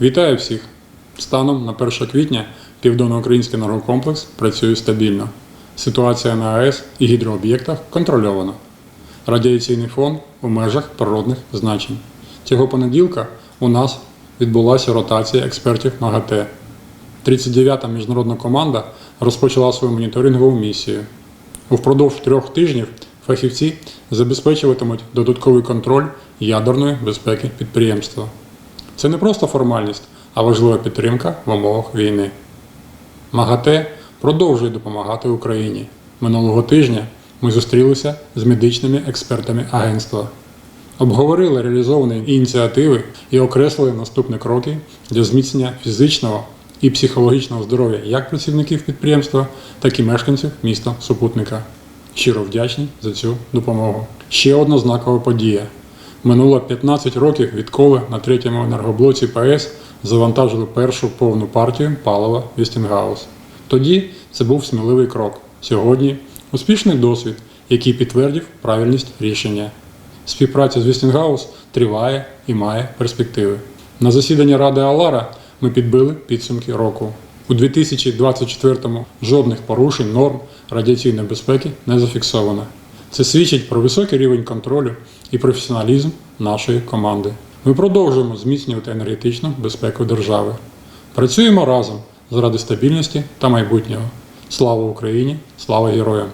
Вітаю всіх! Станом на 1 квітня Південноукраїнський енергокомплекс працює стабільно. Ситуація на АЕС і гідрооб'єктах контрольована. Радіаційний фон у межах природних значень. Цього понеділка у нас відбулася ротація експертів МАГАТЕ. 39-та міжнародна команда розпочала свою моніторингову місію. Упродовж трьох тижнів фахівці забезпечуватимуть додатковий контроль ядерної безпеки підприємства. Це не просто формальність, а важлива підтримка в умовах війни. МАГАТЕ продовжує допомагати Україні. Минулого тижня ми зустрілися з медичними експертами агентства. Обговорили реалізовані ініціативи і окреслили наступні кроки для зміцнення фізичного і психологічного здоров'я як працівників підприємства, так і мешканців міста Супутника. Щиро вдячні за цю допомогу. Ще одна знакова подія. Минуло 15 років, відколи на третьому енергоблоці ПАЕС завантажили першу повну партію палива Вестінгаус. Тоді це був сміливий крок. Сьогодні успішний досвід, який підтвердив правильність рішення. Співпраця з Вестінгаус триває і має перспективи. На засіданні Ради Алара ми підбили підсумки року. У 2024-му жодних порушень норм радіаційної безпеки не зафіксовано. Це свідчить про високий рівень контролю і професіоналізм нашої команди. Ми продовжуємо зміцнювати енергетичну безпеку держави. Працюємо разом заради стабільності та майбутнього. Слава Україні! Слава героям!